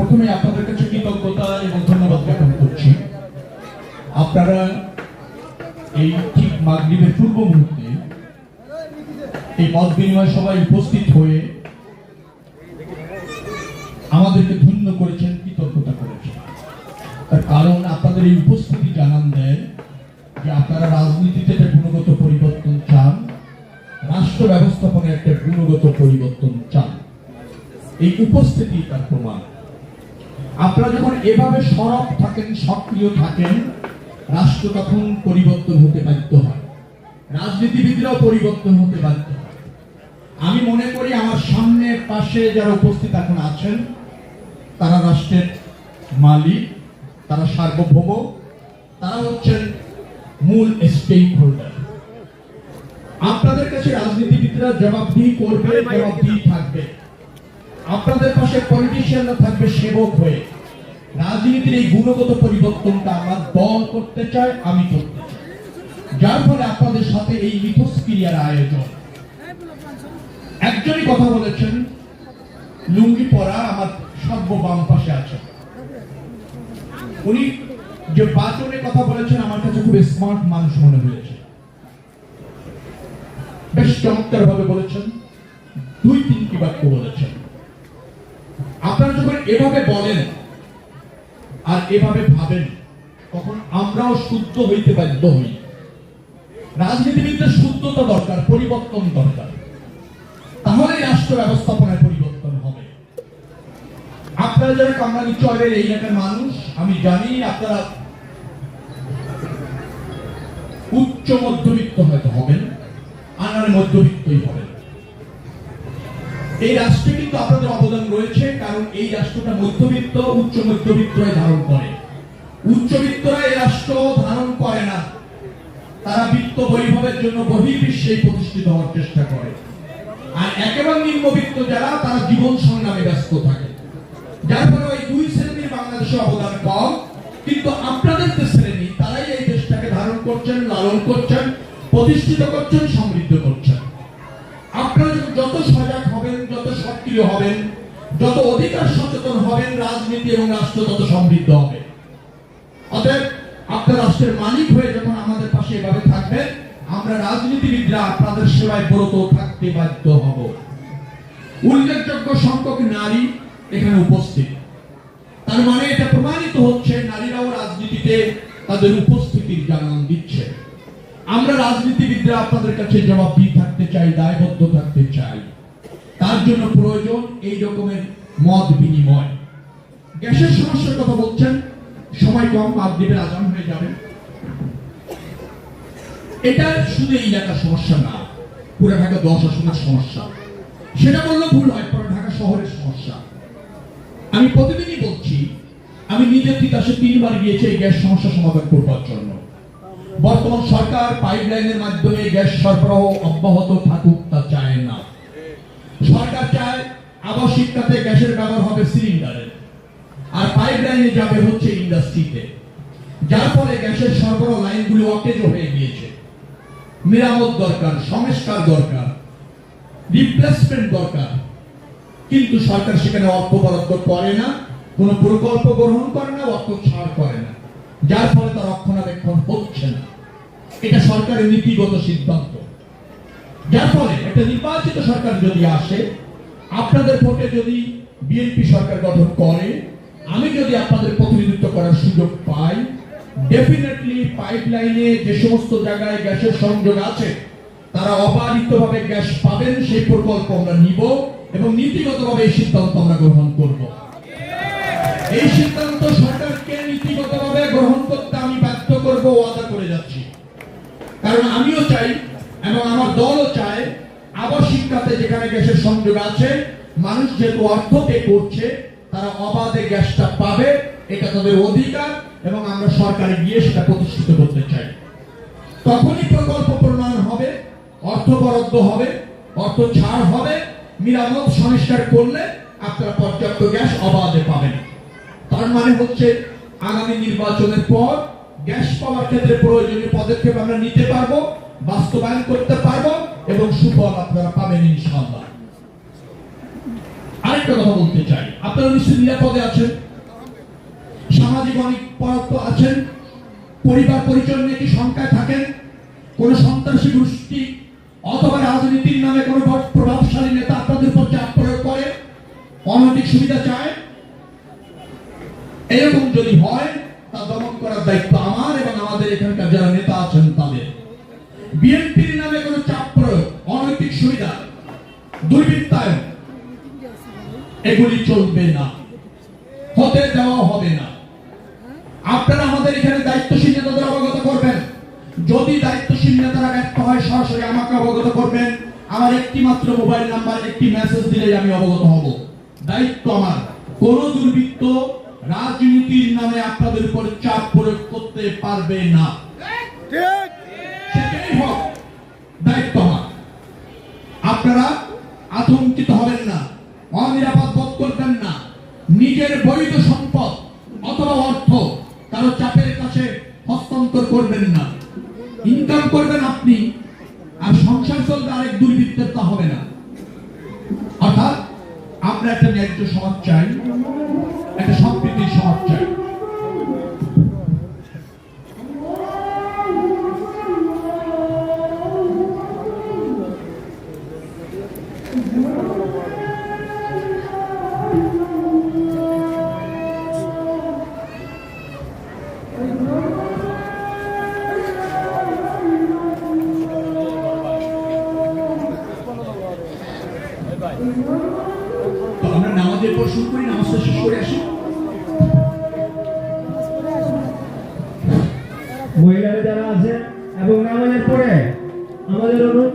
প্রথমে আপনাদের কাছে কৃতজ্ঞতা এবং ধন্যবাদ জ্ঞাপন করছি। আপনারা এই ঠিক মাগরিবের পূর্ব মুহূর্তে এই মত বিনিময় সভায় উপস্থিত হয়ে আমাদেরকে ধন্য করেছেন, কৃতজ্ঞতা করেছেন। তার কারণ আপনাদের এই উপস্থিতি জানান দেয় যে আপনারা রাজনীতিতে একটা গুণগত পরিবর্তন চান, রাষ্ট্র ব্যবস্থাপনায় একটা গুণগত পরিবর্তন চান। এই উপস্থিতি তার প্রমাণ। আপনারা যখন এভাবে সরব থাকেন, সক্রিয় থাকেন, রাষ্ট্র তখন পরিবর্তন হতে বাধ্য হয়। রাজনীতিবিদরাও পরিবর্তন হতে বাধ্য হয়। আমি মনে করি আমার সামনে পাশে যারা উপস্থিত এখন আছেন, তারা রাষ্ট্রের মালিক, তারা সার্বভৌম, তারা হচ্ছেন মূল স্টেক হোল্ডার আপনাদের কাছে রাজনীতিবিদরা জবাবদিহি করবে, জবাবদিহি থাকবে। আপনাদের পাশে পলিটিশিয়ানরা থাকবে সেবক হয়ে। রাজনীতির এই গুণগত পরিবর্তনটা আমার দল করতে চায় আমি করতে চাই। যার ফলে আপনাদের সাথে এই মিথস্ক্রিয়ার আয়োজন। একজনই কথা বলেছেন, লুঙ্গি পরা আমার সর্ব বাম পাশে আছে। উনি যে বাচনে কথা বলেছেন, আমার কাছে খুব স্মার্ট মানুষ মনে হয়েছে। বেশ চমৎকার ভাবে বলেছেন, দুই তিনটি বাক্য বলেছেন। এভাবে বলেন। আর এভাবে ভাবেন। তখন আমরাও শুদ্ধ হইতে বাধ্য হই। রাজনীতিবিদদের শুদ্ধতা দরকার, পরিবর্তন দরকার। তাহলে রাষ্ট্র ব্যবস্থাপনায় পরিবর্তন হবে। আপনারা যারা কামরানি চরের এই এলাকার মানুষ, আমি জানি আপনারা উচ্চ মধ্যবিত্ত হয়তো হবেন, আনার মধ্যবিত্তই হবেন। এই রাষ্ট্রে কিন্তু আপনাদের অবদান রয়েছে, কারণ এই রাষ্ট্রটা মধ্যবিত্ত, উচ্চ মধ্যবিত্তরাই ধারণ করে। উচ্চবিত্তরা এই রাষ্ট্র ধারণ করে না। তারা বিত্ত বৈভবের জন্য বহির্বিশ্বে প্রতিষ্ঠিত হওয়ার চেষ্টা করে। আর একেবারে নিম্নবিত্ত যারা, তারা জীবন সংগ্রামে ব্যস্ত থাকে। যার ফলে ওই দুই শ্রেণির বাংলাদেশে অবদান কম। কিন্তু আপনাদের যে শ্রেণি, তারাই এই দেশটাকে ধারণ করছেন, লালন করছেন, প্রতিষ্ঠিত করছেন, সমৃদ্ধ করছেন। আপনারা যত সজাগ সক্রিয় হবেন, যত অধিকার সচেতন হবেন, রাজনীতি এবং রাষ্ট্র তত সমৃদ্ধ হবে। অতএব, আপনার রাষ্ট্রের মালিক হয়ে যখন আমাদের পাশে এভাবে থাকবেন, আমরা রাজনীতিবিদরা আপনাদের সেবায় ব্রত থাকতে বাধ্য হব। উল্লেখযোগ্য সংখ্যক নারী এখানে উপস্থিত। তার মানে এটা প্রমাণিত হচ্ছে, নারীরাও রাজনীতিতে তাদের উপস্থিতির জানান দিচ্ছে। আমরা রাজনীতিবিদরা আপনাদের কাছে জবাবদিহি থাকতে চাই, দায়বদ্ধ থাকতে চাই। জন্য প্রয়োজন এই রকমের মত বিনিময়। গ্যাসের সমস্যার কথা বলছেন, সময় কম মাগরীবের আজান হয়ে যাবে। এটা শুধু এই এলাকার সমস্যা না, পুরো ঢাকা দশ আসনের সমস্যা। সেটা বললে ভুল হয়, পুরো ঢাকা শহরের সমস্যা। আমি প্রতিদিনই বলছি, আমি নিজের তিতাসে তিনবার গিয়েছি এই গ্যাস সমস্যা সমাধান করবার জন্য। বর্তমান সরকার পাইপলাইনের মাধ্যমে গ্যাস সরবরাহ অব্যাহত থাকুক তা চায় না। খাতে গ্যাসের ব্যবহার হবে সিলিন্ডারে। আর পাইপলাইনে যাবে হচ্ছে ইন্ডাস্ট্রিতে। যার ফলে গ্যাসের সরবরাহ লাইনগুলি অকেজো হয়ে গিয়েছে। মেরামত দরকার, সংস্কার দরকার রিপ্লেসমেন্ট দরকার। কিন্তু সরকার সেখানে অর্থ বরাদ্দ করে না, কোনো প্রকল্প গ্রহণ করে না, অর্থ ছাড় করে না। যার ফলে তার রক্ষণাবেক্ষণ হচ্ছে না। এটা সরকারের নীতিগত সিদ্ধান্ত। যার ফলে একটা নির্বাচিত সরকার যদি আসে আপনাদের ভোটে যদি বিএনপি সরকার গঠন করে, আমি যদি আপনাদের প্রতিনিধিত্ব করার সুযোগ পাই ডেফিনেটলি পাইপলাইনে যে সমস্ত জায়গায় গ্যাসের সংযোগ আছে, তারা অবাধিতভাবে গ্যাস পাবেন, সেই প্রকল্প আমরা নিব এবং নীতিগতভাবে এই সিদ্ধান্ত আমরা গ্রহণ করব। এই সিদ্ধান্ত সরকারকে নীতিগতভাবে গ্রহণ করতে আমি বাধ্য করব ওয়াদা করে যাচ্ছি। কারণ আমিও চাই এবং আমার দলও চায় খাতে যেখানে গ্যাসের সংযোগ আছে, মানুষ যেহেতু অর্থ পে করছে, তারা অবাধে গ্যাসটা পাবে, এটা তাদের অধিকার, এবং আমরা সরকারে গিয়ে সেটা প্রতিষ্ঠিত করতে চাই। তখনই প্রকল্প প্রণয়ন হবে, অর্থ বরাদ্দ হবে, অর্থ ছাড় হবে মেরামত সংস্কার করলে আপনারা পর্যাপ্ত গ্যাস অবাধে পাবেন। তার মানে হচ্ছে, আগামী নির্বাচনের পর গ্যাস পাওয়ার ক্ষেত্রে প্রয়োজনীয় পদক্ষেপ আমরা নিতে পারব বাস্তবায়ন করতে পারব এবং সুফল আপনারা পাবেন ইনশাআল্লাহ। আরেকটা কথা বলতে চাই। আপনারা নিশ্চয়ই নিরাপদে আছেন? সামাজিক অনেক পরাত্ম আছেন। পরিবার পরিচয় নিয়ে কি শঙ্কায় থাকেন? কোন সন্ত্রাসী গোষ্ঠী অথবা রাজনীতির নামে কোন প্রভাবশালী নেতা আপনাদের উপর চাপ প্রয়োগ করে? অনৈতিক সুবিধা চায়? এরকম যদি হয়, তা দমন করার দায়িত্ব আমার এবং আমাদের এখানকার যারা নেতা দুর্বৃত্তায়ন এগুলি চলবে না। হতে দেওয়া হবে না। আপনারা আমাদের এখানে দায়িত্বশীল নেতাদের অবগত করবেন। যদি দায়িত্বশীল নেতারা ব্যর্থ হয়, সরাসরি আমাকে অবগত করবেন। আমার একটি মাত্র মোবাইল নাম্বার, একটি মেসেজ দিলেই আমি অবগত হব। দায়িত্ব আমার। কোন দুর্বৃত্ত রাজনীতির নামে আপনাদের উপর চাপ প্রয়োগ করতে পারবে না। সেটাই হোক, দায়িত্ব আমার। আপনারা আতঙ্কিত হবেন না, অনিরাপদ বোধ করবেন না। নিজের বৈধ সম্পদ অথবা অর্থ কারও চাপের কাছে হস্তান্তর করবেন না। ইনকাম করবেন আপনি, আর সংসার চলবে আরেক দুর্বৃত্তের তা হবে না। অর্থাৎ আমরা একটা ন্যায্য সমাজ চাই আমরা নামাজের পর শুরু করি নামাজটা শেষ করে আসি। মহিলারা যারা আছে এবং নামাজের পরে আমাদের অনুরোধ